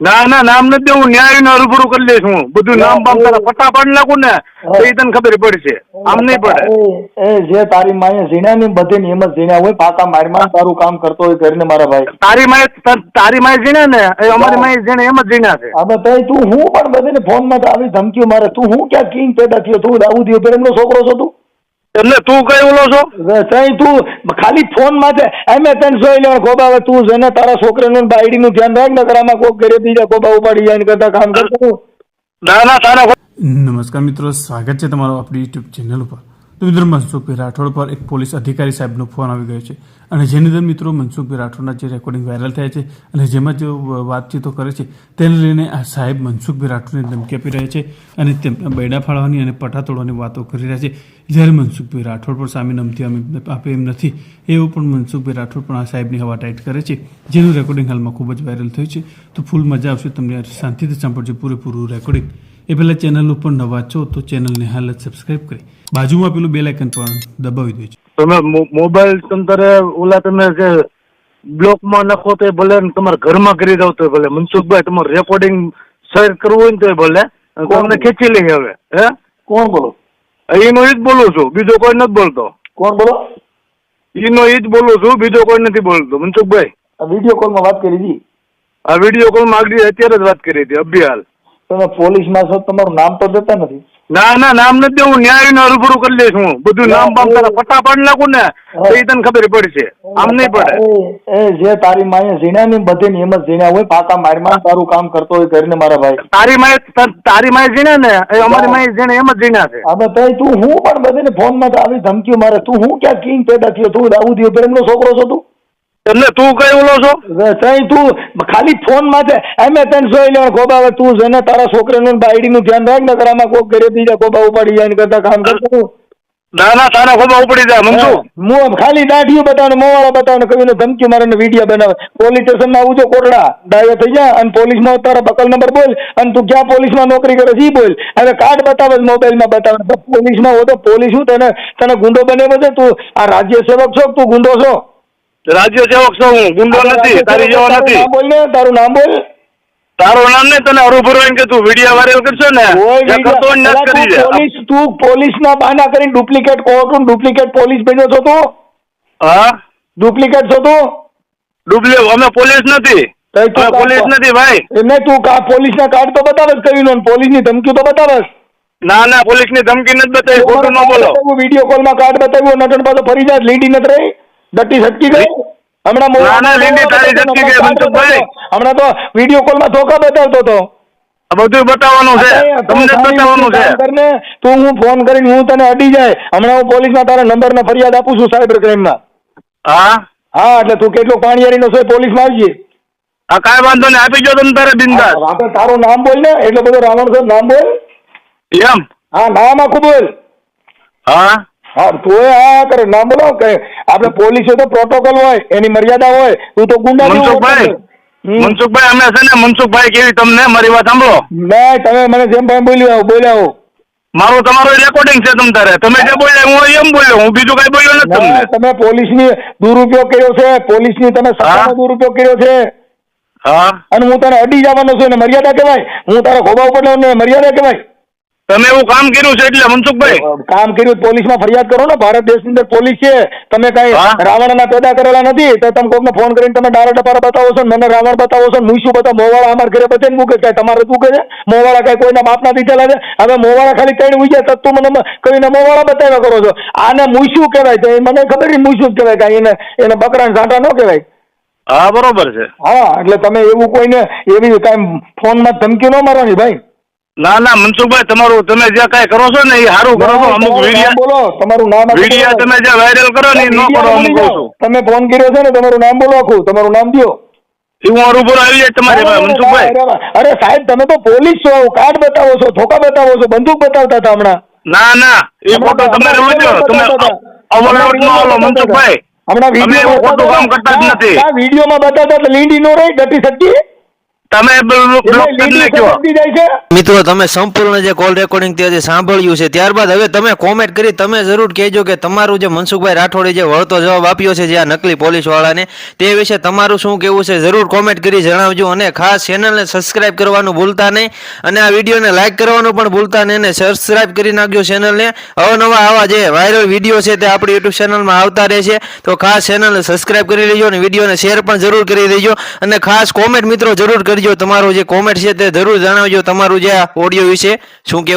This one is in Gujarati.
ના ના નામ નથી દેવું ન્યાય ને રૂબરૂ કરી લઈશ હું. બધું નામ બામ તારા પટ્ટા પાડી નાખું ને તો એ તને ખબર પડશે. આમ નહીં પડે. એ જે તારી માએ ઝીણ્યા ની બધી નિયમ જ ઝીણ્યા હોય પાકા મારમાં તારું કામ કરતો હોય કરીને મારા ભાઈ. તારી માય તારી માય ઝીણ્યા ને એ અમારી માય જીણે એમ જ જીણ્યા છે. હવે તઈ તું હું પણ બધાને ફોનમાં આવી ધમકીઓ મારે. તું હું ક્યાં કિંગ પેદા થયો? તું દાઉદ એમનો છોકરો છો તું? એટલે તું કઈ ઓલો છો? તઈ તું ખાલી ફોનમાં છે એમે તને જોઈ લેવા ગોબા હવે તું જેને તારા છોકરાનું બાયડી નું ધ્યાન રાખ ને આમાં કોક ઘરે બીજા ગોબા ઉપાડી જાય કરતા કામ કરતો. ના ના તારા નમસ્કાર મિત્રો સ્વાગત છે તમારું આપણી યુટ્યુબ ચેનલ ઉપર. તો મનસુખભાઈ રાઠોડ પર એક પોલીસ અધિકારી સાહેબનો ફોન આવી ગયો છે. અને જેની અંદર મિત્રો મનસુખભાઈ રાઠોડના જે રેકોર્ડિંગ વાયરલ થયા છે અને જેમાં જે વાતચીતો કરે છે, તેને લઈને આ સાહેબ મનસુખભાઈ રાઠોડને ધમકી આપી રહ્યા છે અને તેમના બૈડા ફાળવાની અને પટા તોડવાની વાતો કરી રહ્યા છે. જ્યારે મનસુખભાઈ રાઠોડ પર સામે નમતી અમે આપે એમ નથી, એવું પણ મનસુખભાઈ રાઠોડ પણ આ સાહેબની હવા ટાઈટ કરે છે. જેનું રેકોર્ડિંગ હાલમાં ખૂબ જ વાયરલ થયું છે. તો ફૂલ મજા આવશે. તમને શાંતિથી સાંભળજો. પૂરેપૂરું રેકોર્ડિંગ એ પહેલાં ચેનલ ઉપર નવા છો તો ચેનલને હાલ જ સબસ્ક્રાઇબ કરી. બાજુમાં પેલું બે લાઇકન પણ દબાવી દેજો. તમે મોબાઈલ તંતરે ઓલા તમે જે બ્લોકમાં નાખો તો ભલે તમારા ઘરમાં કરી દો તો ભલે. મનસુખભાઈ તમારું રેકોર્ડિંગ શેર કરવું હોય ને તો ભલે. તમને ખેંચી લઈએ હવે. હે? કોણ બોલો? એનો એ જ બોલું છું. બીજો કોઈ નથી બોલતો. કોણ બોલો? એનો ઈ જ બોલું છું. બીજો કોઈ નથી બોલતો. મનસુખભાઈ. આ વીડિયો કોલમાં વાત કરી હતી? આ વીડિયો કોલમાં આગળ અત્યારે જ વાત કરી હતી અભિહાલ તમે પોલીસમાં છો તમારું નામ તો દેતા નથી. ના ના નામ નથી હું ન્યાય રૂબરૂ કરી લઈશ હું. બધું નામ બામ તારા પટ્ટા પાડી નાખું ને તો એ તને ખબર પડશે. આમ નહીં પડે. એ જે તારી માએ ઝીણ્યા ની બધી નિયમ ઝીણ્યા હોય પાકા મારમાં તારું કામ કરતો હોય કરીને મારા ભાઈ. તારી માય તારી માય ઝીણ્યા ને એ અમારી માય જીણે એમ જ ઝીણ્યા છે. હવે તઈ તું હું પણ બધીને ફોનમાં આવી ધમકીઓ મારે. તું હું ક્યાં કિંગ પેદા થયો? તું દાઉદ ઇબ્રાહિમનો છોકરો છો તું? એટલે તું કઈ ઓલો છો? તઈ તું ખાલી ફોનમાં છે એમે તને જોઈ લેવા ગોબા હવે તું જેને તારા છોકરાનું બાયડી નું ધ્યાન રાખ ને આમાં કોક ઘરે બીજા ગોબા ઉપાડી જાય કરતા કામ કરતો ના ના તારા ખોબા ઉપડી જાય મનસુ મું ખાલી દાઢીઓ બતાવે મોવાળા બતાવે કવિને ધમકી મારે વીડિયો બનાવે. પોલીસ સ્ટેશનમાં આવું જો કોટડા ડાયો થઈ જા અને પોલીસમાં તારા બકલ નંબર બોલ અને તું ક્યાં પોલીસમાં નોકરી કરે છે બોલ. હવે કાર્ડ બતાવે મોબાઈલમાં બતાવે. પોલીસમાં હો તો પોલીસ હું તને તને ગુંડો બને બધે તું આ રાજ્ય સેવક છો તું ગુંડો છો? રાજ્ય સેવક છું હું ગુંડો નથી તારી જેવો નથી. બોલ ને તારું નામ બોલ. તારું નામ ને તને હરુભરું એમ કે તું વીડિયો વાયરલ કરશો ને કરતો ને કરી તું દે. પોલીસ તું પોલીસના બહાના કરીને ડુપ્લિકેટ કોર્ટ ડુપ્લિકેટ પોલીસ બન્યો છો તું? હા? ડુપ્લિકેટ છો તું? ડુબલે અમે પોલીસ નથી. પોલીસ નથી ભાઈ. એને તું કા પોલીસ ના કાર્ડ તો બતાવસ કર્યું પોલીસની ધમકી તો બતાવસ ના ના પોલીસની ધમકી નથી બતાવી ખોટું ન બોલો. વીડિયો કોલમાં કાર્ડ બતાવ્યું નટણ પાછો ફરી જાય લીડી નથી રહી. ડટ્ટી સટકી ગઈ હમણાં તો વીડિયો કોલમાં ધોકા બતાવતો હતો. બધું બતાવવાનું છે. તમને જ બતાવવાનું છે. કામ તું હું ફોન કરીને હું તને અડી જાય. હમણાં હું પોલીસમાં તારા નંબર ફરિયાદ આપું છું સાયબર ક્રાઇમમાં હા? હા એટલે તું કેટલો પાણીયારીનો છે પોલીસમાં આવજે. કાંઈ વાંધો નહીં આપી જો તમે તારે બિંદાસ. આપણે તારું નામ બોલ ને. એટલે બધો રાવણ સર નામ બોલ. એમ? હા નામ આખું બોલ. હા? હા તું એ હા કરે ના બોલો કે આપણે પોલીસે તો પ્રોટોકોલ હોય એની મર્યાદા હોય તું તો ગુંડા મનસુખભાઈ. મનસુખભાઈ અમે છે ને મનસુખભાઈ કેવી તમને? મારી વાત સાંભળો. ના તમે મને જેમ ભાઈ બોલ્યો બોલ્યા મારું તમારું રેકોર્ડિંગ છે તમ તારે. તમે જે બોલ્યા હું એમ બોલ્યો હું બીજું કઈ બોલ્યો નથી તમને. તમે તમે પોલીસની દુરુપયોગ કર્યો છે પોલીસની તમે સત્તાનો દુરુપયોગ કર્યો છે. હા. અને હું તને અડી જવાનો છું એને મર્યાદા કહેવાય. હું તારા ખોબા ઉપર ને મર્યાદા કહેવાય. તમે એવું કામ કર્યું છે એટલે મનસુખભાઈ? કામ કર્યું પોલીસમાં ફરિયાદ કરો ને. ભારત દેશની અંદર પોલીસ છે. તમે કઈ રાવણ રાવણના પેદા કરેલા નથી તો તમે કોકને ફોન કરીને તમે ડાળા ડપારા બતાવો છો ને મને રાવણ બતાવો છો ને હું શું બતાવો મોવાળા અમારા ઘરે બધે મૂકે કઈ તમારે શું કહે છે? મોવાળા કઈ કોઈના બાપના દીધેલા છે? હવે મોવાળા ખાલી કઈ ઉઈ જાય તો તું મને કઈને મોવાળા બતાવ્યા કરો છો? આને મૂછું કહેવાય તો મને ખબર નહીં મૂછું જ કહેવાય કાંઈ. એને એને બકરા ઝાંટા ન કહેવાય. હા બરોબર છે. હા એટલે તમે એવું કોઈને એવી કાંઈ ફોનમાં ધમકી ન મારવાની ભાઈ. ના ના મનસુખભાઈ તમારું તમે જે કઈ કરો છો ને એ સારું કરો છો અમુક વિડીયા બોલો તમારું નામ વિડીયા તમે જે વાયરલ કરો ને એ ન કરો અમુક કહું છું તમે ફોન કર્યો છે ને તમારું નામ બોલો આખું તમારું નામ દો હું રૂબરૂ આવી જાય તમારી મનસુખભાઈ. અરે, સાહેબ તમે તો પોલીસ છો કાર્ડ બતાવો છો ધોકા બતાવો છો બંદૂક બતાવતા હતા હમણાં. ના ના એ ફોટો તમે રોજો તમે બતાવતા નો આવો મનસુખભાઈ. હમણાં વીડિયો ફોટો કામ કરતા જ નથી. વિડીયોમાં બતાવતા એટલે લીંડી નો રહી ડટી શકતી. તમે છે. મિત્રો તમે સંપૂર્ણ જે કોલ રેકોર્ડિંગ તે જે સાંભળ્યું છે ત્યારબાદ હવે તમે કોમેન્ટ કરી તમે જરૂર કહેજો કે તમારું જે મનસુખભાઈ રાઠોડે જે વળતો જવાબ આપ્યો છે જે આ નકલી પોલીસ વાળાને તે વિશે તમારું શું કેવું છે જરૂર કોમેન્ટ કરી જણાવજો અને ખાસ ચેનલને સબસ્ક્રાઇબ કરવાનું ભૂલતા નહીં અને આ વિડીયોને લાઇક કરવાનું પણ ભૂલતા નહીં અને સબસ્ક્રાઇબ કરી નાખજો ચેનલને અવનવા આવા જે વાયરલ વીડિયો છે તે આપણી યુટ્યુબ ચેનલમાં આવતા રહેશે. તો ખાસ ચેનલને સબસ્ક્રાઇબ કરી લેજો અને વિડીયોને શેર પણ જરૂર કરી દેજો. અને ખાસ કોમેન્ટ મિત્રો જરૂર કરજો. તમારું જે કોમેન્ટ છે તે જરૂર જણાવજો તમારું જે ઓડિયો વિશે. શું કહેવું